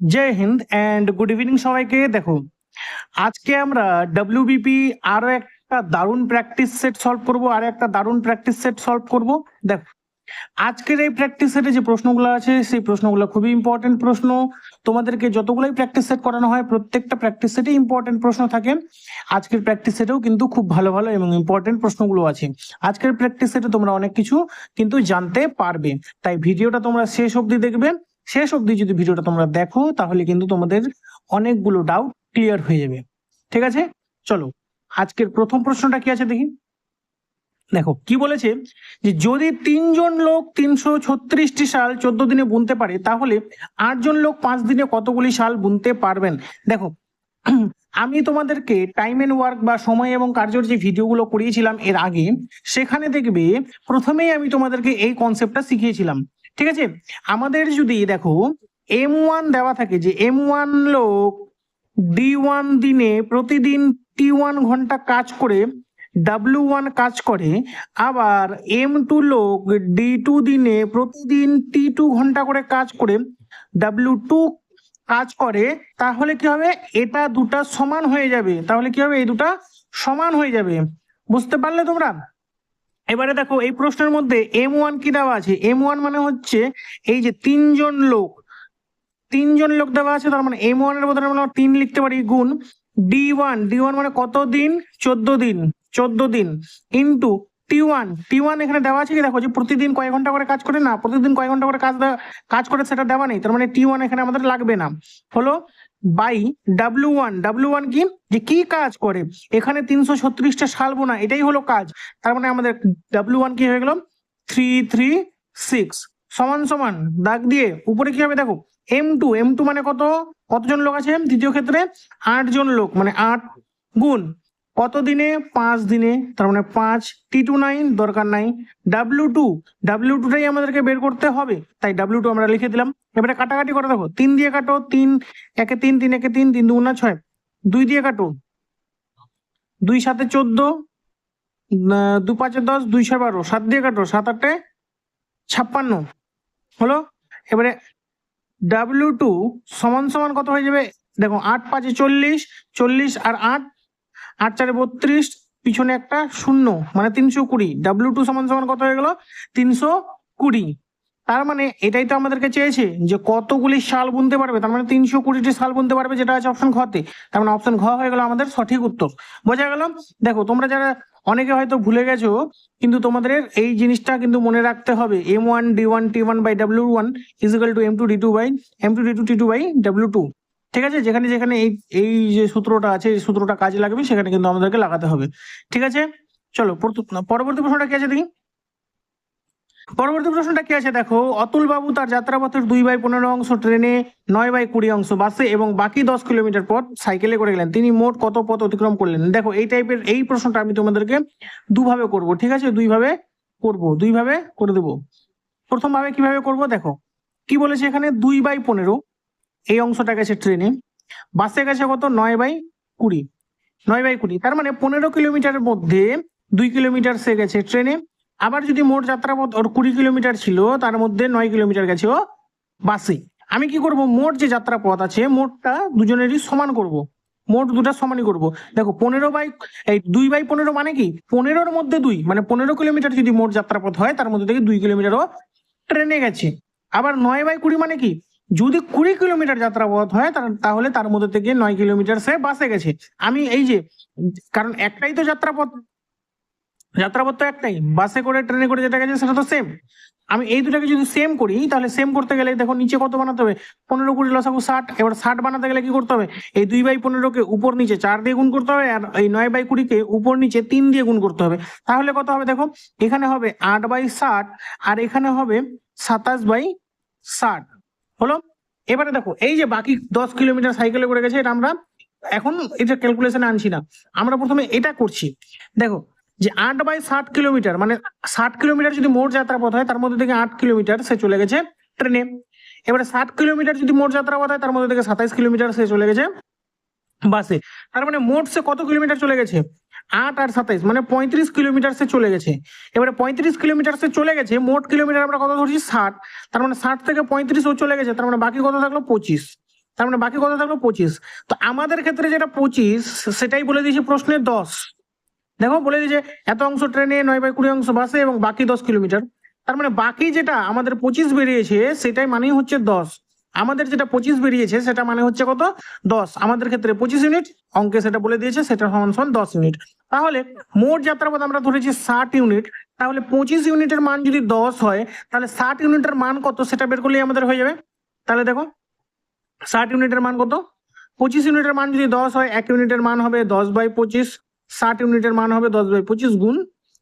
Jai Hind and good evening সবাইকে। দেখো, আজকে আমরা ডব্লিউবিপি আরও একটা দারুণ প্র্যাকটিস সেট সলভ করব, আর একটা দারুণ প্র্যাকটিস সেট সলভ করব। দেখো, আজকের এই প্র্যাকটিস সেটে যে প্রশ্নগুলো আছে, সেই প্রশ্নগুলো খুবই ইম্পর্টেন্ট প্রশ্ন। তোমাদেরকে যতগুলোই প্র্যাকটিস সেট করানো হয়, প্রত্যেকটা প্র্যাকটিস সেটে ইম্পর্টেন্ট প্রশ্ন থাকে। আজকের প্র্যাকটিস সেটেও কিন্তু খুব ভালো ভালো এবং ইম্পর্টেন্ট প্রশ্নগুলো আছে। আজকের প্র্যাকটিস সেটে তোমরা অনেক কিছু কিন্তু জানতে পারবে। তাই ভিডিওটা তোমরা শেষ অবধি দেখবে। শেষ অবধি যদি ভিডিওটা তোমরা দেখো, তাহলে কিন্তু তোমাদের অনেকগুলো ডাউট ক্লিয়ার হয়ে যাবে। ঠিক আছে? চলো, আজকের প্রথম প্রশ্নটা কি আছে দেখি? দেখো, কি বলেছে যে, যদি তিনজন লোক তিনশো ছত্রিশটি সাল চোদ্দ দিনে বুনতে পারে, তাহলে আটজন লোক পাঁচ দিনে কতগুলি সাল বুনতে পারবেন? দেখো, আমি তোমাদেরকে টাইম এন্ড ওয়ার্ক বা সময় এবং কার্যর যে ভিডিওগুলো করিয়েছিলাম এর আগে, সেখানে দেখবে প্রথমেই আমি তোমাদেরকে এই কনসেপ্টটা শিখিয়েছিলাম। ঠিক আছে? আমাদের যদি দেখো এম ওয়ান দেওয়া থাকে যে এম ওয়ান লোক ডি ওয়ান দিনে প্রতিদিন টি ওয়ান ঘণ্টা কাজ করে ডাব্লিউ ওয়ান কাজ করে, আবার এম টু লোক ডি টু দিনে প্রতিদিন টি টু ঘণ্টা করে কাজ করে ডাব্লিউ টু কাজ করে, তাহলে কি হবে? এটা দুটা সমান হয়ে যাবে। তাহলে কি হবে? এই দুটা সমান হয়ে যাবে। বুঝতে পারলে তোমরা? এবারে দেখো, এই প্রশ্নের মধ্যে এম ওয়ান কি দেওয়া আছে? এম ওয়ান মানে হচ্ছে এই যে তিনজন লোক। তিনজন লোক দেওয়া আছে, তার মানে এম ওয়ানের বদলে আমরা তিন লিখতে পারি গুণ ডি ওয়ান ডি ওয়ান মানে কত দিন চোদ্দ দিন চোদ্দ দিন into T one T one এখানে দেওয়া আছে কি? দেখো যে প্রতিদিন কয়েক ঘণ্টা করে কাজ করে? না, প্রতিদিন কয় ঘণ্টা করে কাজ কাজ করে সেটা দেওয়া নেই। তার মানে টি ওয়ান এখানে আমাদের লাগবে না। হলো by W one W one কি? যে কি কাজ করে? এখানে তিনশো ছত্রিশটা সাল বোনা এটাই হলো কাজ। তার মানে আমাদের ডাব্লিউ ওয়ান কি হয়ে গেল? Three three six. সমান সমান, দাগ দিয়ে। উপরে কি হবে দেখো? এম টু এম টু মানে কত? কতজন লোক আছে? দ্বিতীয় ক্ষেত্রে আট জন লোক মানে আট গুণ। কত দিনে? পাঁচ দিনে। তার মানে পাঁচ, টি টু নাইন দরকার নাই। ডাব্লিউ টু, ডাব্লিউ টুটাই আমাদেরকে বের করতে হবে। তাই ডাব্লিউ টু আমরা লিখে দিলাম। এবারে কাটাকাটি করে দেখো, তিন দিয়ে কাটো, তিন, একে তিন তিন, একে তিন তিন দুগুণা ছয়, দুই দিয়ে কাটো, দুই সাতে চোদ্দ দু পাঁচে দশ, দুই ছয় বারো, সাত দিয়ে কাটো, সাত আটে ছাপ্পান্ন, হলো? এবারে ডাব্লিউ টু সমান সমান কত হয়ে যাবে? দেখো, আট পাঁচে চল্লিশ চল্লিশ আর আট আট চারে বত্রিশ, পিছনে একটা শূন্য মানে তিনশো কুড়ি ডাব্লিউ টু সমান সমান কত হয়ে গেল? তিনশো কুড়ি। তার মানে এটাই তো আমাদেরকে চেয়েছে যে কতগুলি শাল বুনতে পারবে। তার মানে তিনশো কুড়িটি শাল বুনতে পারবে, যেটা আছে অপশন ঘতে তার মানে অপশন ঘ হয়ে গেল আমাদের সঠিক উত্তর। বোঝা গেল? দেখো, তোমরা যারা অনেকে হয়তো ভুলে গেছো, কিন্তু তোমাদের এই জিনিসটা কিন্তু মনে রাখতে হবে। M one D one T one by W one is equal to M two D two by M two D two T two by W two ঠিক আছে? যেখানে যেখানে এই এই যে সূত্রটা আছে, এই সূত্রটা কাজে লাগবে, সেখানে কিন্তু আমাদেরকে লাগাতে হবে। ঠিক আছে? চলো পরবর্তী প্রশ্নটা কি আছে দেখি? পরবর্তী প্রশ্নটা কি আছে? দেখো অতুল বাবু তার যাত্রাপথের দুই বাই পনেরো অংশ ট্রেনে, নয় বাই কুড়ি অংশ বাসে এবং বাকি দশ কিলোমিটার পথ সাইকেলে করে গেলেন। তিনি মোট কত পথ অতিক্রম করলেন? দেখো, এই টাইপের এই প্রশ্নটা আমি তোমাদেরকে দুভাবে করব, ঠিক আছে? দুইভাবে করব, দুইভাবে করে দেবো। প্রথম ভাবে কীভাবে করব? দেখো, কি বলেছে এখানে? দুই বাই পনেরো, এই অংশটা গেছে ট্রেনে, বাসে গেছে কত? নয় বাই কুড়ি, নয় বাই কুড়ি। তার মানে পনেরো কিলোমিটারের মধ্যে দুই কিলোমিটার সে গেছে ট্রেনে আবার যদি মোট যাত্রাপথ ওর কুড়ি কিলোমিটার ছিল, তার মধ্যে নয় কিলোমিটার গেছে ও বাসে। আমি কি করব? মোট যে যাত্রাপথ আছে, মোটটা দুজনেরই সমান করব। মোট দুটা সমানই করব। দেখো, পনেরো বাই, এই দুই বাই পনেরো মানে কি? পনেরোর মধ্যে দুই মানে পনেরো কিলোমিটার যদি মোট যাত্রাপথ হয়, তার মধ্যে থেকে দুই কিলোমিটারও ট্রেনে গেছে। আবার নয় বাই কুড়ি মানে কি? যদি কুড়ি কিলোমিটার যাত্রাপথ হয় তাহলে তার মধ্যে থেকে নয় কিলোমিটার সে বাসে গেছে। আমি এই যে, কারণ একটাই তো যাত্রাপথ যাত্রাপথ তো একটাই বাসে করে ট্রেনে করে যেটা গেছে সেটা তো সেম আমি এই দুটাকে যদি সেম করি, তাহলে সেম করতে গেলে দেখো নিচে কত বানাতে হবে? পনেরো কুড়ি, লসাগু ষাট, এবার ষাট বানাতে গেলে কি করতে হবে? এই দুই বাই পনেরোকে উপর নিচে চার দিয়ে গুণ করতে হবে, আর এই নয় বাই কুড়িকে উপর নিচে তিন দিয়ে গুণ করতে হবে। তাহলে কত হবে দেখো? এখানে হবে আট বাই ষাট, আর এখানে হবে সাতাশ বাই ষাট। হলো? এবারে দেখো, এই যে বাকি দশ কিলোমিটার সাইকেলে করে গেছে, এটা আমরা এখন এটা ক্যালকুলেশনে আনছি না। আমরা প্রথমে এটা করছি। দেখো যে আট বাই ষাট কিলোমিটার মানে ষাট কিলোমিটার যদি মোট যাত্রাপথ হয়, তার মধ্যে থেকে আট কিলোমিটার সে চলে গেছে ট্রেনে। এবারে ষাট কিলোমিটার যদি মোট যাত্রাপথ হয়, তার মধ্যে থেকে সাতাইশ কিলোমিটার সে চলে গেছে বাসে। তার মানে মোট সে কত কিলোমিটার চলে গেছে? আট আর সাতাইশ মানে পঁয়ত্রিশ কিলোমিটার সে চলে গেছে। এবারে পঁয়ত্রিশ কিলোমিটার সে চলে গেছে, মোট কিলোমিটার আমরা কত ধরছি? ষাট। তার মানে ষাট থেকে পঁয়ত্রিশ ও চলে গেছে, তার মানে বাকি কত থাকল? পঁচিশ। তার মানে বাকি কত থাকল? পঁচিশ। তো আমাদের ক্ষেত্রে যেটা পঁচিশ, সেটাই বলে দিয়েছে প্রশ্নে দশ। দেখো, বলে দিয়েছে, এত অংশ ট্রেনে, নয় বাই কুড়ি অংশ বাসে এবং বাকি দশ কিলোমিটার। তার মানে বাকি যেটা আমাদের পঁচিশ বেরিয়েছে, সেটাই মানেই হচ্ছে দশ। আমাদের যেটা পঁচিশ বেরিয়েছে, সেটা মানে হচ্ছে কত? দশ। আমাদের ক্ষেত্রে পঁচিশ ইউনিট, অঙ্কে সেটা বলে দিয়েছে, সেটা সমান সমান দশ ইউনিট। তাহলে মোট যাত্রাপথ আমরা ধরেছি ষাট ইউনিট। তাহলে পঁচিশ ইউনিটের মান যদি দশ হয়, তাহলে ষাট ইউনিটের মান কত? সেটা বের করলেই আমাদের হয়ে যাবে। তাহলে দেখো, ষাট ইউনিটের মান কত? পঁচিশ ইউনিটের মান যদি দশ হয়, এক ইউনিটের মান হবে দশ বাই পঁচিশ। ষাট ইউনিটের মান হবে দশ বাই পঁচিশ গুণ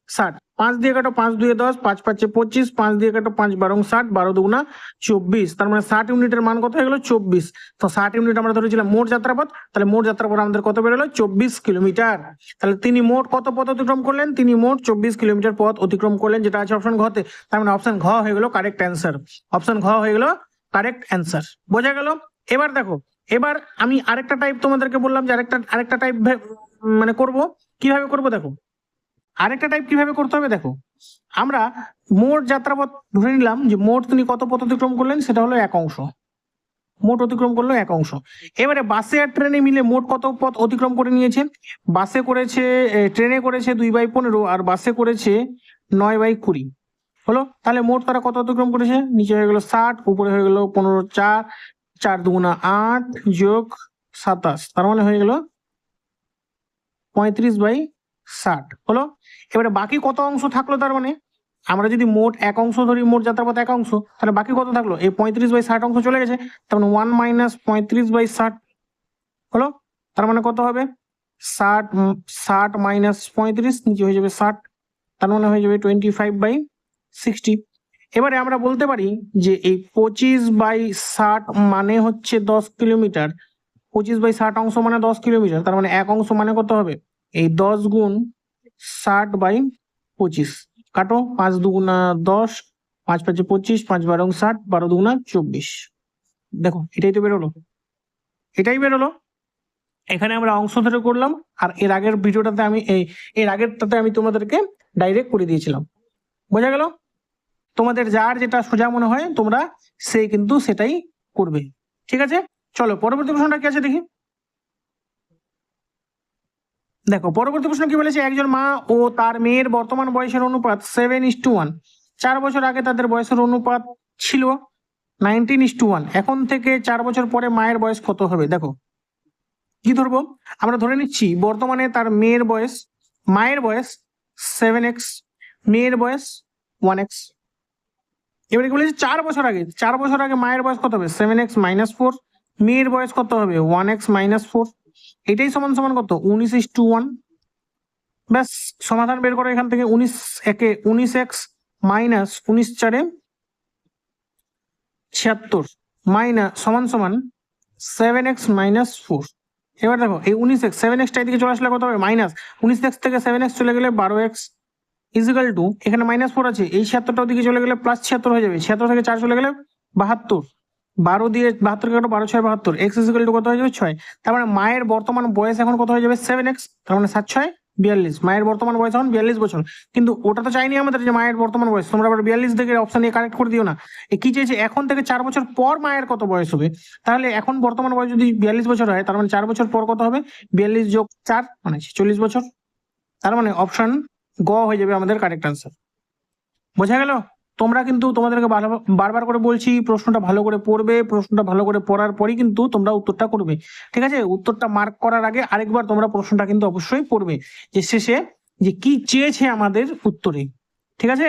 ষাট। পাঁচ দিয়ে কাটো পাঁচ দুয়ে দশ, পাঁচ পাঁচে পঁচিশ, পাঁচ দিয়ে কাটো পাঁচ বারো, ষাট, বারো দুগুণা চব্বিশ। তার মানে ষাট ইউনিটের মান কত হয়ে গেলো? চব্বিশ। তো ষাট ইউনিট আমরা ধরেছিলাম মোট যাত্রাপথ, তাহলে মোট যাত্রাপথ আমাদের কত বেরোলো? চব্বিশ কিলোমিটার। তাহলে তিনি মোট কত পথ অতিক্রম করলেন? তিনি মোট চব্বিশ কিলোমিটার পথ অতিক্রম করলেন, যেটা আছে অপশন ঘতে তার মানে অপশন ঘ হয়ে গেলো কারেক্ট অ্যান্সার অপশন ঘ হয়ে গেলো কারেক্ট অ্যান্সার বোঝা গেল? এবার দেখো, এবার আমি আরেকটা টাইপ তোমাদেরকে বললাম যে আরেকটা আরেকটা টাইপ মানে করব? কীভাবে করব দেখো? আরেকটা টাইপ কীভাবে করতে হবে দেখো? আমরা মোট যাত্রাপথ ধরে নিলাম যে মোট তিনি কত পথ অতিক্রম করলেন, সেটা হলো এক অংশ। মোট অতিক্রম করল এক অংশ। এবারে বাসে আর ট্রেনে মিলে মোট কত পথ অতিক্রম করে নিয়েছে বাসে করেছে ট্রেনে করেছে দুই বাই পনেরো, আর বাসে করেছে নয় বাই কুড়ি। হলো? তাহলে মোট তারা কত অতিক্রম করেছে? নিচে হয়ে গেল ষাট, উপরে হয়ে গেল পনেরো চার চার দুগুণা আট যোগ সাতাশ। তার মানে হয়ে গেল পঁয়ত্রিশ বাই ষাট, হলো? এবারে বাকি কত অংশ থাকল তার মানে? আমরা যদি মোট এক অংশ ধরি, মোট যাত্রাপথ এক অংশ, তাহলে বাকি কত থাকল? এই পঁয়ত্রিশ বাই ষাট অংশ চলে গেছে, তার মানে ওয়ান মাইনাস পঁয়ত্রিশ বাই ষাট, হলো? তার মানে কত হবে? ষাট ষাট মাইনাস পঁয়ত্রিশ, নিচে হয়ে যাবে ষাট, তার মানে হয়ে যাবে টোয়েন্টি ফাইভ বাই সিক্সটি এবারে আমরা বলতে পারি যে এই পঁচিশ বাই ষাট মানে হচ্ছে দশ কিলোমিটার পঁচিশ বাই ষাট অংশ মানে দশ কিলোমিটার, তার মানে এক অংশ মানে কত হবে? এই দশ গুণ ষাট বাই পঁচিশ। কাটো, পাঁচ দুগুণা দশ, পাঁচ পাঁচে পঁচিশ, পাঁচ বারো ষাট, বারো দুগুণা চব্বিশ। দেখো, এটাই তো বেরোলো। এটাই বেরোলো। এখানে আমরা অংশ ধরে করলাম, আর এর আগের ভিডিওটাতে আমি এই, এর আগেরটাতে আমি তোমাদেরকে ডাইরেক্ট করে দিয়েছিলাম। বোঝা গেল? তোমাদের যার যেটা সোজা মনে হয়, তোমরা সেই কিন্তু সেটাই করবে। ঠিক আছে? চলো, পরবর্তী প্রশ্নটা কি আছে দেখি? দেখো, পরবর্তী প্রশ্ন কি বলেছে? একজন মা ও তার মেয়ের বর্তমান বয়সের অনুপাত সেভেন ইস টু ওয়ান চার বছর আগে তাদের বয়সের অনুপাত ছিল নাইনটিন ইস টু ওয়ান এখন থেকে চার বছর পরে মায়ের বয়স কত হবে? দেখো, কি ধরবো? আমরা ধরে নিচ্ছি, বর্তমানে তার মেয়ের বয়স, মায়ের বয়স সেভেন এক্স মেয়ের বয়স ওয়ান এক্স এবারে কি বলেছে? চার বছর আগে, চার বছর আগে মায়ের বয়স কত হবে? সেভেন এক্স মাইনাস ফোর মেয়ের বয়স কত হবে? ওয়ান এক্স মাইনাস ফোর এটাই সমান সমান কত? উনিশ ইস টু ওয়ান ব্যাস, সমাধান বের করো এখান থেকে। উনিশ একে উনিশ এক্স মাইনাস উনিশ চারে ছিয়াত্তর। মাইনাস সমান সমান সেভেন এক্স মাইনাস ফোর এবার দেখো, এই উনিশ এক্স সেভেন এক্সটা এদিকে চলে আসলে কত হবে? মাইনাস উনিশ এক্স থেকে সেভেন এক্স চলে গেলে বারো এক্স ইজিক্যাল টু এখানে মাইনাস ফোর আছে। এই ছিয়াত্তরটা ওদিকে চলে গেলে প্লাস ছিয়াত্তর হয়ে যাবে। ছিয়াত্তর থেকে চার চলে গেলে বাহাত্তর। বারো দিয়ে বাহাত্তর কাটো বারো, ছয়, বাহাত্তর। এক্স ইজিক্যাল টু কত হয়ে যাবে? ছয়। তার মানে মায়ের বর্তমান বয়স এখন কত হয়ে যাবে? সেভেন এক্স তার মানে সাত, ছয়, বিয়াল্লিশ। মায়ের বর্তমান বয়স এখন বিয়াল্লিশ বছর। কিন্তু ওটা তো চাইনি আমাদের যে মায়ের বর্তমান বয়স। তোমরা আবার বিয়াল্লিশ থেকে অপশন নিয়ে কারেক্ট করে দিও না। কি চেয়েছে এখন থেকে চার বছর পর মায়ের কত বয়স হবে? তাহলে এখন বর্তমান বয়স যদি বিয়াল্লিশ বছর হয়, তার মানে চার বছর পর কত হবে? বিয়াল্লিশ যোগ চার মানে চল্লিশ বছর। তার মানে অপশন গ হয়ে যাবে আমাদের কারেক্ট আনসার বোঝা গেল? তোমরা কিন্তু তোমাদেরকে বারবার করে বলছি, প্রশ্নটা ভালো করে পড়বে, প্রশ্নটা ভালো করে পড়ার পরই কিন্তু তোমরা উত্তরটা করবে। ঠিক আছে? উত্তরটা মার্ক করার আগে আরেকবার তোমরা প্রশ্নটা কিন্তু অবশ্যই পড়বে। যে শেষে যে কি চেয়েছে আমাদের উত্তরে। ঠিক আছে?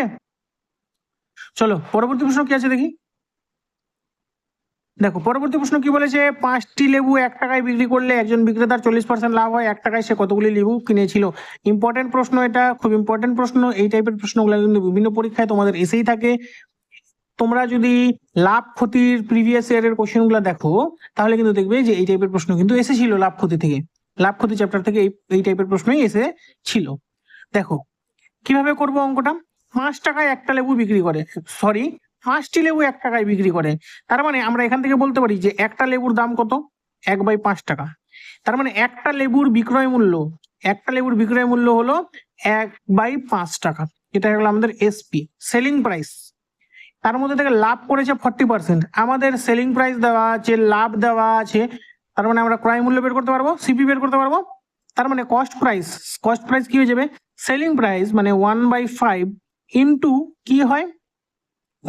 চলো, পরবর্তী প্রশ্ন কি আছে দেখি? দেখো, পরবর্তী প্রশ্ন কি বলেছে? পাঁচটি লেবু এক টাকায় বিক্রি করলে একজন বিক্রেতার চল্লিশ পার্সেন্ট লাভ হয়, এক টাকায় সে কতগুলি লেবু কিনেছিল? ইম্পর্টেন্ট প্রশ্ন এটা, খুব ইম্পর্টেন্ট প্রশ্ন। এই টাইপের প্রশ্নগুলো কিন্তু বিভিন্ন পরীক্ষায় তোমাদের এসেই থাকে। তোমরা যদি লাভ ক্ষতির প্রিভিয়াস ইয়ারের কোশ্চেনগুলো দেখো, তাহলে কিন্তু দেখবে যে এই টাইপের প্রশ্ন কিন্তু এসেছিল লাভ ক্ষতি থেকে। লাভ ক্ষতি চ্যাপ্টার থেকে এই এই টাইপের প্রশ্নই এসে ছিল দেখো, কীভাবে করব অঙ্কটা? পাঁচ টাকায় একটা লেবু বিক্রি করে সরি পাঁচটি লেবু এক টাকায় বিক্রি করে। তার মানে আমরা এখান থেকে বলতে পারি যে একটা লেবুর দাম কত? এক বাই পাঁচ টাকা। তার মানে একটা লেবুর বিক্রয় মূল্য, একটা লেবুর বিক্রয় মূল্য হলো এক বাই পাঁচ টাকা। এটা হলো আমাদের এসপি সেলিং প্রাইস তার মধ্যে থেকে লাভ করেছে ফর্টি পার্সেন্ট আমাদের সেলিং প্রাইস দেওয়া আছে, লাভ দেওয়া আছে। তার মানে আমরা ক্রয় মূল্য বের করতে পারব সিপি বের করতে পারব। তার মানে কস্ট প্রাইস কস্ট প্রাইস কি হয়ে যাবে? সেলিং প্রাইস মানে ওয়ান বাই ফাইভ ইন্টু কি হয়?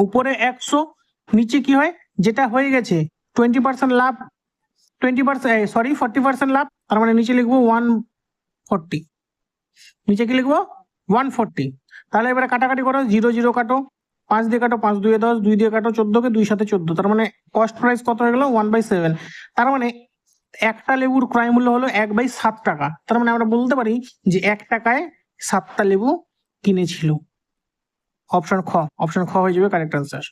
উপরে একশো, নিচে কি হয়? যেটা হয়ে গেছে টোয়েন্টি পার্সেন্ট লাভ twenty percent sorry forty percent লাভ, তার মানে নিচে লিখব ওয়ান ফোরটি নিচে কি লিখব? ওয়ান ফোরটি তাহলে এবারে কাটাকাটি করো জিরো জিরো কাটো, পাঁচ দিয়ে কাটো, পাঁচ দুয়ে দশ, দুই দিয়ে কাটো চোদ্দকে, দুই সাথে চোদ্দ। তার মানে কস্ট প্রাইস কত হয়ে গেল? ওয়ান বাই সেভেন তার মানে একটা লেবুর ক্রয় মূল্য হলো এক বাই সাত টাকা। তার মানে আমরা বলতে পারি যে এক টাকায় সাতটা লেবু কিনেছিল। অপশন খ অপশন খ হয়ে যাবে কারেক্ট আনসার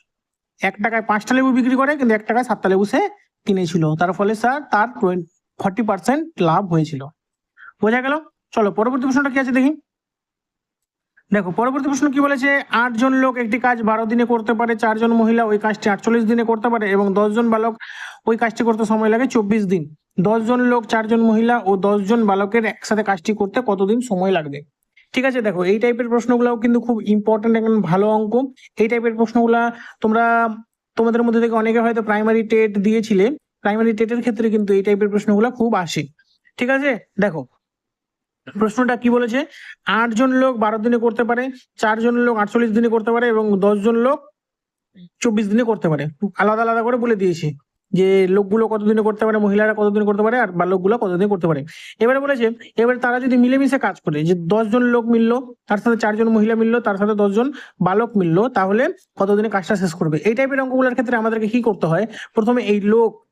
এক টাকায় পাঁচটা লেবু বিক্রি করে, কিন্তু এক টাকায় সাতটা লেবু সে কিনেছিল। তার ফলে স্যার তার ফর্টি পার্সেন্ট লাভ হয়েছিল। বোঝা গেল? চলো, পরবর্তী প্রশ্নটা কি আছে দেখি? দেখো, পরবর্তী প্রশ্ন কি বলেছে? আটজন লোক একটি কাজ বারো দিনে করতে পারে, চারজন মহিলা ওই কাজটি আটচল্লিশ দিনে করতে পারে এবং দশজন বালক ওই কাজটি করতে সময় লাগে চব্বিশ দিন। দশজন লোক, চারজন মহিলা ও দশজন বালকের একসাথে কাজটি করতে কতদিন সময় লাগবে? ঠিক আছে, দেখো, এই টাইপের প্রশ্নগুলোও কিন্তু খুব ইম্পর্টেন্ট একদম ভালো অঙ্ক। এই টাইপের প্রশ্নগুলা তোমরা, তোমাদের মধ্যে থেকে অনেকে হয়তো প্রাইমারি টেট দিয়েছিলে। প্রাইমারি টেটের ক্ষেত্রে কিন্তু এই টাইপের প্রশ্নগুলো খুব আসে। ঠিক আছে? দেখো, প্রশ্নটা কি বলেছে? আটজন লোক বারো দিনে করতে পারে চারজন লোক আটচল্লিশ দিনে করতে পারে এবং দশজন লোক চব্বিশ দিনে করতে পারে। আলাদা আলাদা করে বলে দিয়েছে। যে লোকগুলো কতদিনে করতে পারে, মহিলারা কতদিনে করতে পারে আর বালকগুলো কতদিনে করতে পারে। এবারে বলেছে, এবারে তারা যদি মিলেমিশে কাজ করে, যে দশজন লোক মিললো, তার সাথে চারজন মহিলা মিললো, তার সাথে দশজন বালক মিললো, তাহলে কতদিনে কাজটা শেষ করবে? এই টাইপের অঙ্কগুলোর ক্ষেত্রে আমাদেরকে কি করতে হয়? প্রথমে এই লোক,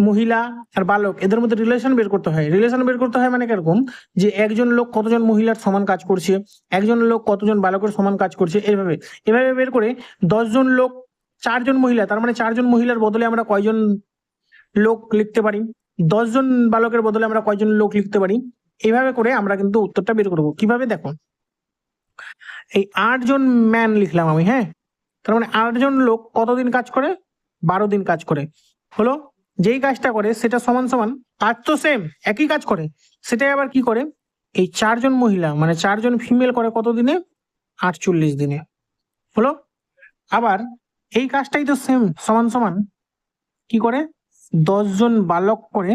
মহিলা আর বালক, এদের মধ্যে রিলেশন বের করতে হয়। রিলেশন বের করতে হয় মানে কীরকম? যে একজন লোক কতজন মহিলার সমান কাজ করছে, একজন লোক কতজন বালকের সমান কাজ করছে, এভাবে। এভাবে বের করে দশজন লোক চারজন মহিলা, তার মানে চারজন মহিলার বদলে আমরা কয়জন লোক লিখতে পারি? দশজন বালকের বদলে আমরা কয়জন লোক লিখতে পারি? এইভাবে করে আমরা কিন্তু উত্তরটা বের করব। কীভাবে দেখো? এই আটজন ম্যান লিখলাম আমি হ্যাঁ? তার মানে আটজন লোক কতদিন কাজ করে? বারো দিন কাজ করে। হলো? যেই কাজটা করে, সেটা সমান সমান কাজ তো সেম একই কাজ করে। সেটাই আবার কি করে? এই চারজন মহিলা মানে চারজন ফিমেল করে কত দিনে? আটচল্লিশ দিনে। হলো? আবার এই কাজটাই তো সেম সমান সমান। কি করে? দশজন বালক করে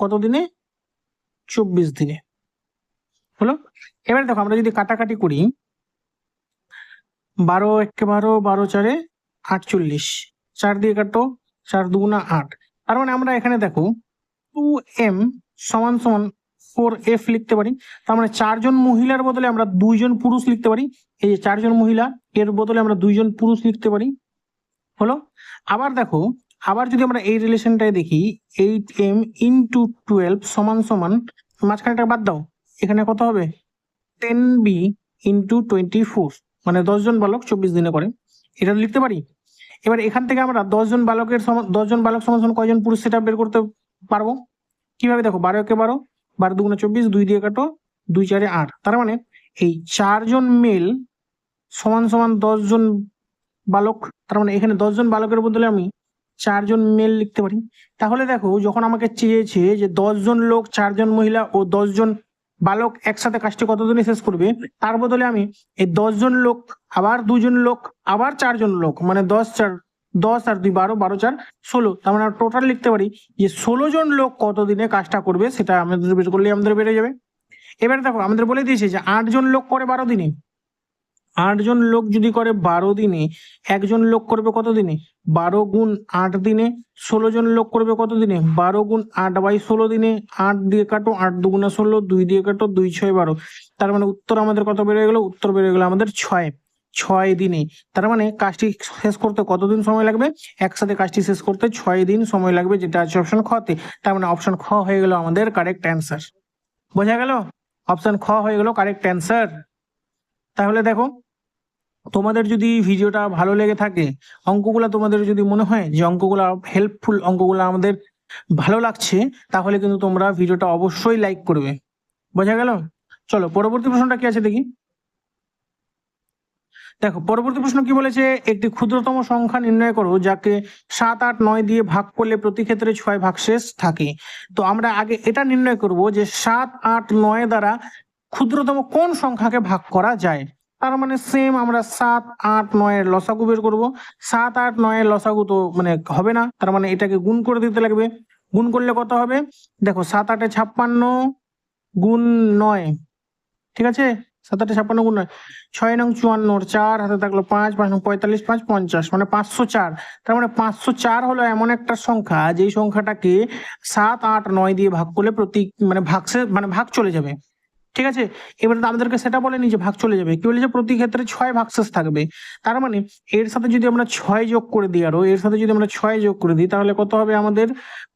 কত দিনে চব্বিশ দিনে। হলো? এবার দেখো, আমরা যদি কাটাকাটি করি, বারো একে বারো বারো চারে আটচল্লিশ। চার দিয়ে কাটো, চার দুগুণা আট। তার মানে আমরা এখানে দেখো টু এম সমান সমান ফোর এফ লিখতে পারি। তার মানে চারজন মহিলার বদলে আমরা দুইজন পুরুষ লিখতে পারি। এই যে চারজন মহিলা, এর বদলে আমরা দুইজন পুরুষ লিখতে পারি। হলো? আবার দেখো, আবার যদি আমরা এই রিলেশনটায় দেখি এইট এম ইন্টু টুয়েলভ সমান সমান, মাঝখানেটা বাদ দাও, এখানে কত হবে? Ten B into twenty four মানে দশজন বালক চব্বিশ দিনে করে। এটা লিখতে পারি? এবার এখান থেকে আমরা দশজন বালকের সমান, দশজন বালক সমান সমান কয়জন পুরুষ সেটা বের করতে পারব? কীভাবে দেখো, বারো একে বারো বারো দুগুণে চব্বিশ, দুই দিয়ে কাটো, দুই চারে আট। তার মানে এই চারজন মেল সমান সমান দশজন বালক, তার মানে এখানে দশজন বালকের বদলে আমি চারজন মেল লিখতে পারি। তাহলে দেখো, যখন আমাকে চেয়েছে যে দশজন লোক, চারজন মহিলা ও দশজন বালক একসাথে কাজটি কতদিনে শেষ করবে, তার বদলে আমি এই দশজন লোক আবার দুজন লোক, আবার চারজন লোক মানে দশ চার দশ আর দুই বারো বারো চার, ষোলো। তার মানে টোটাল লিখতে পারি যে ষোলো জন লোক কতদিনে কাজটা করবে সেটা আমাদের বের করলে আমাদের বেড়ে যাবে। এবারে দেখো, আমাদের বলে দিয়েছে যে আটজন লোক করে বারো দিনে। আটজন লোক যদি করে বারো দিনে একজন লোক করবে কত দিনে? বারো গুণ আট দিনে, ষোলো জন লোক করবে কত দিনে? বারো গুণ আট বাই ষোলো দিনে, আট দিয়ে কাটো, আট দুগুণা ষোলো, দুই দিয়ে কাটো, দুই ছয় বারো। তার মানে উত্তর আমাদের কত বেড়ে গেলো? উত্তর বেড়ে গেলো আমাদের ছয়। ছয় দিনে তার মানে কাজটি শেষ করতে কতদিন সময় লাগবে? একসাথে কাজটি শেষ করতে ছয় দিন সময় লাগবে, যেটা আছে অপশন খতে তার মানে অপশন খ হয়ে গেল আমাদের কারেক্ট অ্যান্সার বোঝা গেল? অপশন খ হয়ে গেল কারেক্ট অ্যান্সার তাহলে দেখো, তোমাদের যদি ভিডিওটা ভালো লেগে থাকে, অঙ্কগুলা তোমাদের যদি মনে হয় যে অঙ্কগুলা হেল্পফুল অঙ্কগুলা আমাদের ভালো লাগছে, তাহলে কিন্তু তোমরা ভিডিওটা অবশ্যই লাইক করবে। বোঝা গেল? চলো, পরবর্তী প্রশ্নটা কি আছে দেখি। দেখো, পরবর্তী প্রশ্ন কি বলেছে? একটি ক্ষুদ্রতম সংখ্যা নির্ণয় করো, যাকে সাত, আট, নয় দিয়ে ভাগ করলে প্রতি ক্ষেত্রে ছয় ভাগশেষ থাকে। তো আমরা আগে এটা নির্ণয় করব যে সাত, আট, নয় দ্বারা ক্ষুদ্রতম কোন সংখ্যাকে ভাগ করা যায়? তার মানে সেম আমরা সাত, আট, নয়ের লসাগু বের করব। সাত, আট, নয়ের লসাগু তো মানে হবে না, তার মানে এটাকে গুণ করে দিতে লাগবে। গুণ করলে কত হবে? দেখো, সাত, আটে ছাপ্পান্ন, গুণ নয়, ঠিক আছে? সাত ছাপান্ন গুণ নয়। ছয় নং চুয়ান্ন, চার হাতে থাকল পাঁচ পাঁচ নং পঁয়তাল্লিশ, পাঁচ পঞ্চাশ মানে পাঁচশো চার। তার মানে পাঁচশো চার হলো এমন একটা সংখ্যা, যেই সংখ্যাটাকে সাত, আট, নয় দিয়ে ভাগ করলে প্রতি মানে ভাগসে মানে ভাগ চলে যাবে। ঠিক আছে? এবারে আমাদেরকে সেটা বলেনি যে ভাগ চলে যাবে। কি বলে যে প্রতি ক্ষেত্রে ছয় ভাগশেষ থাকবে। তার মানে এর সাথে যদি আমরা ছয় যোগ করে দিই আরও, এর সাথে যদি আমরা ছয় যোগ করে দিই, তাহলে কত হবে আমাদের?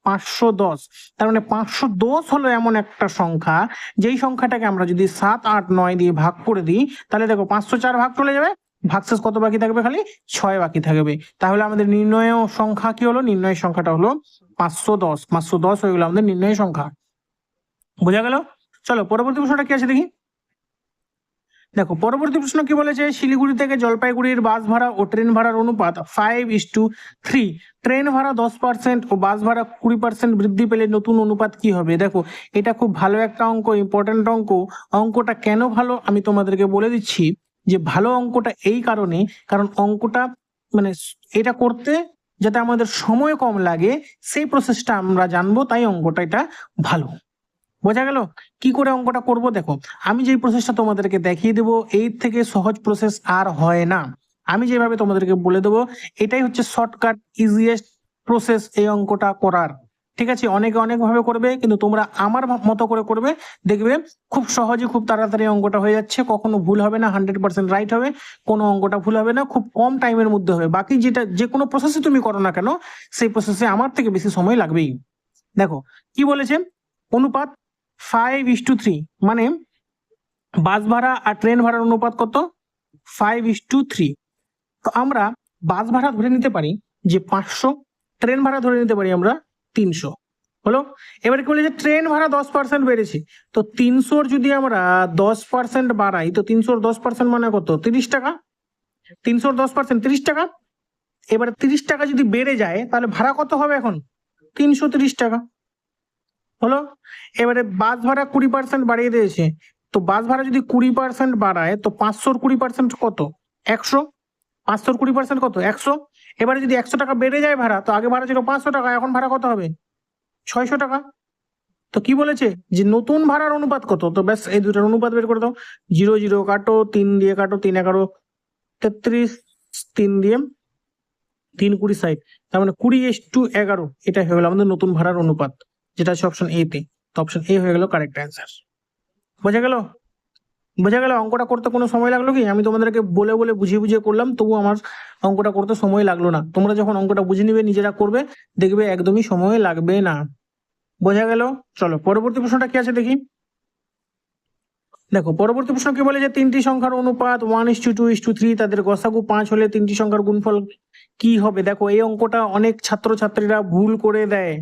পাঁচশো দশ। তার মানে পাঁচশো দশ হলো এমন একটা সংখ্যা, যেই সংখ্যাটাকে আমরা যদি সাত, আট, নয় দিয়ে ভাগ করে দিই, তাহলে দেখো পাঁচশো চার ভাগ চলে যাবে ভাগশেষ কত বাকি থাকবে খালি? ছয় বাকি থাকবে। তাহলে আমাদের নির্ণয় সংখ্যা কি হলো? নির্ণয় সংখ্যাটা হলো পাঁচশো দশ। পাঁচশো দশ হয়ে গেলো আমাদের নির্ণয় সংখ্যা। বোঝা গেল? চলো, পরবর্তী প্রশ্নটা কি আছে দেখি? দেখো, পরবর্তী প্রশ্ন কি বলেছে? শিলিগুড়ি থেকে জলপাইগুড়ির বাস ভাড়া ও ট্রেন ভাড়ার অনুপাত five is to three train ভাড়া দশ পার্সেন্ট ও বাস ভাড়া কুড়ি পার্সেন্ট বৃদ্ধি পেলে নতুন অনুপাত কি হবে? দেখো, এটা খুব ভালো একটা অঙ্ক ইম্পর্টেন্ট অঙ্ক। অঙ্কটা কেন ভালো? আমি তোমাদেরকে বলে দিচ্ছি যে ভালো অঙ্কটা এই কারণে, কারণ অঙ্কটা মানে এটা করতে যাতে আমাদের সময় কম লাগে, সেই প্রসেসটা আমরা জানব, তাই অঙ্কটা এটা ভালো। বোঝা গেল? কি করে অঙ্কটা করব দেখো, আমি যেই প্রসেসটা তোমাদেরকে দেখিয়ে দেবো এর থেকে সহজ প্রসেস আর হয় না। আমি যেভাবে তোমাদেরকে বলে দেবো, এটাই হচ্ছে শর্টকাট ইজিয়েস্ট প্রসেস এই অঙ্কটা করার। ঠিক আছে? অনেকে অনেক ভাবে করবে, কিন্তু তোমরা আমার মতো করে করবে, দেখবে খুব সহজে খুব তাড়াতাড়ি অঙ্কটা হয়ে যাচ্ছে। কখনো ভুল হবে না হান্ড্রেড পার্সেন্ট রাইট হবে, কোনো অঙ্কটা ভুল হবে না, খুব কম টাইমের মধ্যে হবে। বাকি যেটা, যে কোনো প্রসেসে তুমি করো না কেন, সেই প্রসেসে আমার থেকে বেশি সময় লাগবেই। দেখো, কি বলেছে? অনুপাত ফাইভ ইস টু থ্রি মানে বাস ভাড়া আর ট্রেন ভাড়ার অনুপাত কত? ফাইভ ইস টু থ্রি তো আমরা বাস ভাড়া ধরে নিতে পারি যে পাঁচশো ট্রেন ভাড়া ধরে নিতে পারি আমরা তিনশো। হলো? এবারে কি বলে যে ট্রেন ভাড়া দশ পার্সেন্ট বেড়েছে। তো তিনশোর যদি আমরা দশ পার্সেন্ট বাড়াই, তো তিনশোর দশ পার্সেন্ট মানে কত? তিরিশ টাকা। তিনশোর দশ পার্সেন্ট তিরিশ টাকা। এবার তিরিশ টাকা যদি বেড়ে যায়, তাহলে ভাড়া কত হবে এখন? তিনশো তিরিশ টাকা। হলো? এবারে বাস ভাড়া কুড়ি পার্সেন্ট বাড়িয়ে দিয়েছে। তো বাস ভাড়া যদি কুড়ি পার্সেন্ট বাড়ায়, তো পাঁচশোর কুড়ি পার্সেন্ট কত? একশো? পাঁচশোর কুড়ি পার্সেন্ট কত? একশো? এবারে যদি একশো টাকা বেড়ে যায় ভাড়া, তো আগে ভাড়া ছিল পাঁচশো টাকা, এখন ভাড়া কত হবে? ছয়শো টাকা। তো কি বলেছে? যে নতুন ভাড়ার অনুপাত কত? তো ব্যাস, এই দুটার অনুপাত বের করে দাও। জিরো জিরো কাটো, তিন দিয়ে কাটো, তিন এগারো, তেত্রিশ, তিন দিয়ে তিন কুড়ি ষাট। তার মানে কুড়ি এস টু এগারো। এটা হয়ে গেল আমাদের নতুন ভাড়ার অনুপাত। যেটা হচ্ছে অপশন এ তে। তো অপশন এ হয়ে গেল কারেক্ট অ্যান্সার বোঝা গেল? বোঝা গেল অঙ্কটা করতে কোনো সময় লাগল কি? আমি তোমাদেরকে বলে বলে বুঝিয়ে বুঝিয়ে করলাম তবু আমার অঙ্কটা করতে সময় লাগল না। তোমরা যখন অঙ্কটা বুঝে নিবে, নিজেরা করবে, দেখবে একদমই সময় লাগবে না। বোঝা গেল? চলো, পরবর্তী প্রশ্নটা কি আছে দেখি। দেখো, পরবর্তী প্রশ্ন কি বলে যে তিনটি সংখ্যার অনুপাত one is to two two is to two গসাগু পাঁচ হলে তিনটি সংখ্যার গুণফল কি হবে? দেখো, এই অঙ্কটা অনেক ছাত্রছাত্রীরা ভুল করে দেয়।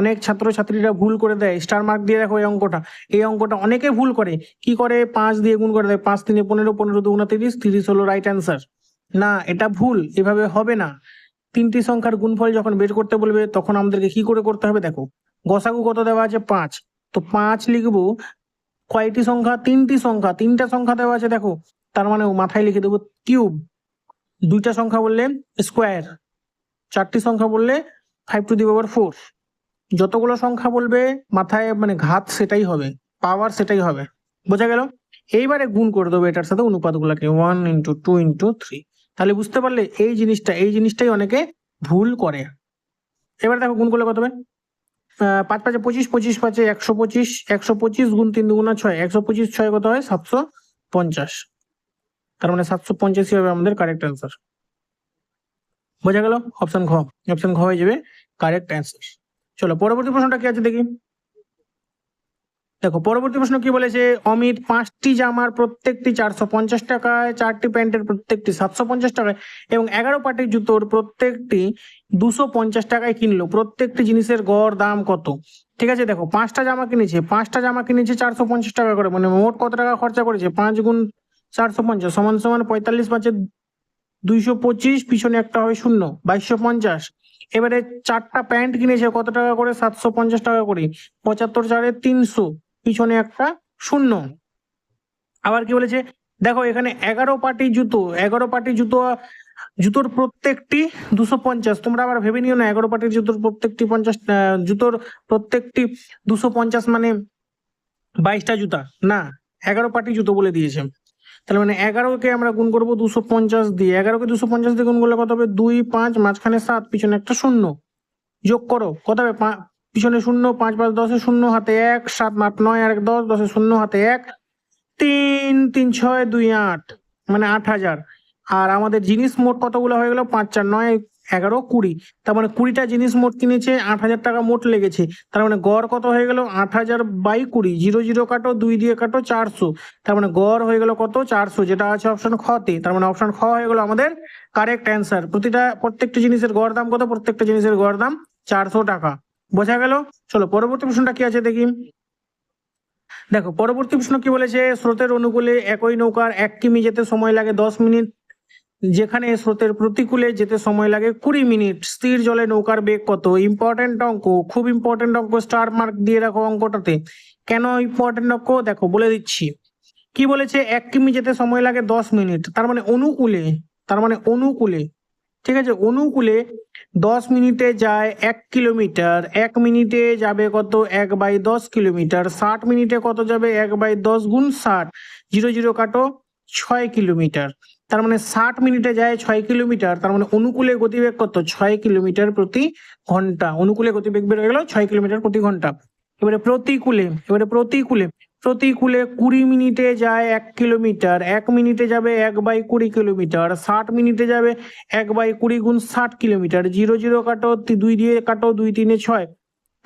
অনেক ছাত্রছাত্রীরা ভুল করে দেয়। স্টার মার্ক দিয়ে দেখো এই অঙ্কটা। এই অঙ্কটা অনেকে ভুল করে। কি করে? পাঁচ দিয়ে গুণ করে দেয়। পাঁচ তিনে পনেরো পনেরো দুগুণা তিরিশ তিরিশ হলো রাইট অ্যান্সার না, এটা ভুল। এভাবে হবে না। তিনটি সংখ্যার গুণফল যখন বের করতে বলবে, তখন আমাদেরকে কি করে করতে হবে? দেখো, গসাগু কত দেওয়া আছে? পাঁচ। তো পাঁচ লিখব কয়টি সংখ্যা? তিনটি সংখ্যা। তিনটা সংখ্যা দেওয়া আছে, দেখো। তার মানে মাথায় লিখে দেবো কিউব। দুইটা সংখ্যা বললে স্কোয়ার। চারটি সংখ্যা বললে five to the power four যতগুলো সংখ্যা বলবে, মাথায় মানে ঘাত সেটাই হবে পাওয়ার সেটাই হবে। বোঝা গেল? এইবারে গুণ করে দেবো এটার সাথে অনুপাতগুলোকে। One into two into three তাহলে বুঝতে পারলে এই জিনিসটা, এই জিনিসটাই অনেকে ভুল করে। এবার দেখো গুণ করলে কত হবে? পাঁচ পাঁচে পঁচিশ পঁচিশ পাঁচে একশো পঁচিশ একশো পঁচিশ গুণ তিন দুগুণা ছয়, একশো পঁচিশ ছয় কত হয়? সাতশো পঞ্চাশ। তার মানে সাতশো পঞ্চাশই হবে আমাদের কারেক্ট অ্যান্সার বোঝা গেল? অপশন ঘ অপশন ঘ হয়ে যাবে কারেক্ট অ্যান্সার চলো, পরবর্তী প্রশ্নটা কি আছে দেখি। দেখো, পরবর্তী প্রশ্ন কি বলেছে? অমিত, পাঁচটি জামার প্রত্যেকটি চারশো পঞ্চাশ টাকায়, চারটি প্যান্টের প্রত্যেকটি সাতশো পঞ্চাশ টাকায় এবং এগারো পাটি জুতোর প্রত্যেকটি দুশো পঞ্চাশ টাকায় কিনলো। প্রত্যেকটি জিনিসের গড় দাম কত? ঠিক আছে, দেখো, পাঁচটা জামা কিনেছে, পাঁচটা জামা কিনেছে চারশো পঞ্চাশ টাকা করে মানে মোট কত টাকা খরচা করেছে? পাঁচ গুণ চারশো পঞ্চাশ, সমান সমান পঁয়তাল্লিশ পাঁচে দুইশো পঁচিশ, পিছনে একটা হবে শূন্য, বাইশশো পঞ্চাশ। এবারে চারটা প্যান্ট কিনেছে কত টাকা করে? সাতশো পঞ্চাশ টাকা করে, পঁচাত্তর চারে তিনশো। পিছনে একটা শূন্য। আবার কি বলেছে? দেখো, এখানে এগারো পাটি জুতো, এগারো পাটি জুতো, জুতোর প্রত্যেকটি দুশো পঞ্চাশ। তোমরা আবার ভেবে নিও না, এগারো পাটির জুতোর প্রত্যেকটি পঞ্চাশ জুতোর প্রত্যেকটি দুশো পঞ্চাশ মানে বাইশটা জুতা। না, এগারো পাটি জুতো বলে দিয়েছে। তাহলে মানে এগারোকে আমরা গুণ করব দুশো পঞ্চাশ দিয়ে। এগারোকে দুশো পঞ্চাশ দিয়ে গুণ করলে কত হবে? দুই, পাঁচ, মাঝখানে সাত, পিছনে একটা শূন্য। যোগ করো, কত হবে? পিছনে শূন্য, পাঁচ পাঁচ দশে শূন্য, হাতে এক, সাত, আট, নয় আর এক দশ, দশে শূন্য, হাতে এক, তিন তিন, ছয়, দুই, আট মানে আট হাজার। আর আমাদের জিনিস মোট কতগুলো হয়ে গেল? পাঁচ, চার, নয়, এগারো, কুড়ি। তার মানে কুড়িটা জিনিস মোট কিনেছে, আট হাজার টাকা মোট লেগেছে। তার মানে গড় কত হয়ে গেল? আট হাজার বাই কুড়ি। জিরো জিরো কাটো, দুই দিয়ে কাটো, চারশো। তার মানে গড় হয়ে গেল কত? চারশো। যেটা আছে অপশন খতে তার মানে অপশন খ হয়ে গেল আমাদের কারেক্ট অ্যান্সার প্রতিটা, প্রত্যেকটা জিনিসের গড় দাম কত? প্রত্যেকটা জিনিসের গড় দাম চারশো টাকা। বোঝা গেল? চলো, পরবর্তী প্রশ্নটা কি আছে দেখি। দেখো, পরবর্তী প্রশ্ন কি বলেছে? স্রোতের অনুকূলে একই নৌকার এক কিমি যেতে সময় লাগে দশ মিনিট, যেখানে স্রোতের প্রতিকূলে যেতে সময় লাগে কুড়ি মিনিট। স্থির জলে নৌকার বেগ কত? ইম্পর্টেন্ট অঙ্ক, খুব ইম্পর্টেন্ট অঙ্ক স্টার মার্ক দিয়ে রাখো অঙ্কটাতে। কেন ইম্পর্টেন্ট অঙ্ক? দেখো, বলে দিচ্ছি। কি বলেছে? এক কিমি যেতে সময় লাগে দশ মিনিট। তার মানে অনুকূলে, তার মানে অনুকূলে, ঠিক আছে? অনুকূলে দশ মিনিটে যায় এক কিলোমিটার, এক মিনিটে যাবে কত? এক বাই দশ কিলোমিটার। ষাট মিনিটে কত যাবে? এক বাই দশ গুণ ষাট। জিরো জিরো কাটো ছয় কিলোমিটার। তার মানে ষাট মিনিটে যায় ছয় কিলোমিটার। তার মানে অনুকূলে গতিবেগ কত? ছয় কিলোমিটার প্রতি ঘণ্টা। অনুকূলে গতিবেগ বের হয়ে গেল ছয় কিলোমিটার প্রতি ঘণ্টা। এবারে প্রতিকূলে এবারে প্রতিকূলে। প্রতিকূলে কুড়ি মিনিটে যায় এক কিলোমিটার, এক মিনিটে যাবে এক বাই কুড়ি কিলোমিটার, ষাট মিনিটে যাবে এক বাই কুড়ি গুণ ষাট কিলোমিটার। জিরো জিরো কাটো, দুই দিয়ে কাটো, দুই তিনে ছয়।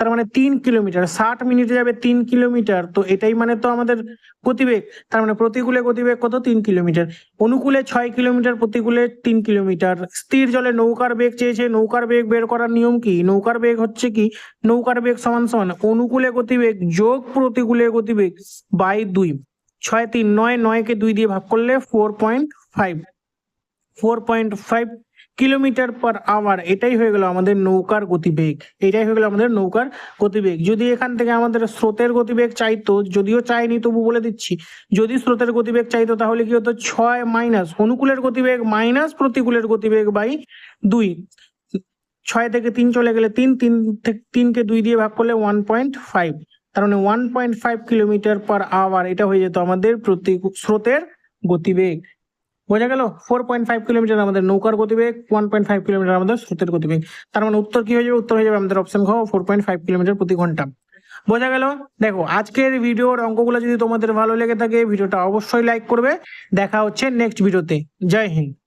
তার মানে তিন কিলোমিটার, ষাট মিনিটে যাবে তিন কিলোমিটার, তো এটাই মানে তো আমাদের গতিবেগ। তার মানে প্রতিকূলে গতিবেগ কত? তিন কিলোমিটার। অনুকূলে ছয় কিলোমিটার, প্রতিকূলে তিন কিলোমিটার। স্থির জলে নৌকার বেগ চেয়েছে, নৌকার বেগ বের করার নিয়ম কি? নৌকার বেগ হচ্ছে কি? নৌকার বেগ সমান সমান, অনুকূলে গতিবেগ যোগ প্রতিকূলে গতিবেগ বাই দুই। ছয় তিন নয়, নয়কে দুই দিয়ে ভাগ করলে four point five four point five kilometre per hour এটাই হয়ে গেল আমাদের নৌকার গতিবেগ। এটাই হয়ে গেল আমাদের নৌকার গতিবেগ। যদি এখান থেকে আমাদের স্রোতের গতিবেগ চাইতো, যদিও চাইনি তবু বলে দিচ্ছি, যদি স্রোতের গতিবেগ চাইতো তাহলে কি হতো? ছয় মাইনাস অনুকূলের গতিবেগ মাইনাস প্রতিকূলের গতিবেগ বাই দুই। ছয় থেকে তিন চলে গেলে তিন তিন তিনকে দুই দিয়ে ভাগ করলে ওয়ান পয়েন্ট ফাইভ তার মানে one point five kilometre per hour এটা হয়ে যেত আমাদের প্রতি স্রোতের গতিবেগ। বোঝা গেল? ফোর পয়েন্ট ফাইভ কিলোমিটার আমাদের নৌকার গতিবেগ ওয়ান পয়েন্ট ফাইভ কিলোমিটার আমাদের স্রোতের গতিবেগ। তার মানে উত্তর কি হয়ে যাবে? উত্তর হয়ে যাবে আমাদের অপশন খাওয়া ফোর পয়েন্ট ফাইভ কিলোমিটার প্রতি ঘণ্টা। বোঝা গেল? দেখো, আজকের ভিডিওর অঙ্কগুলো যদি তোমাদের ভালো লেগে থাকে, ভিডিওটা অবশ্যই লাইক করবে। দেখা হচ্ছে নেক্সট ভিডিওতে জয় হিন্দ।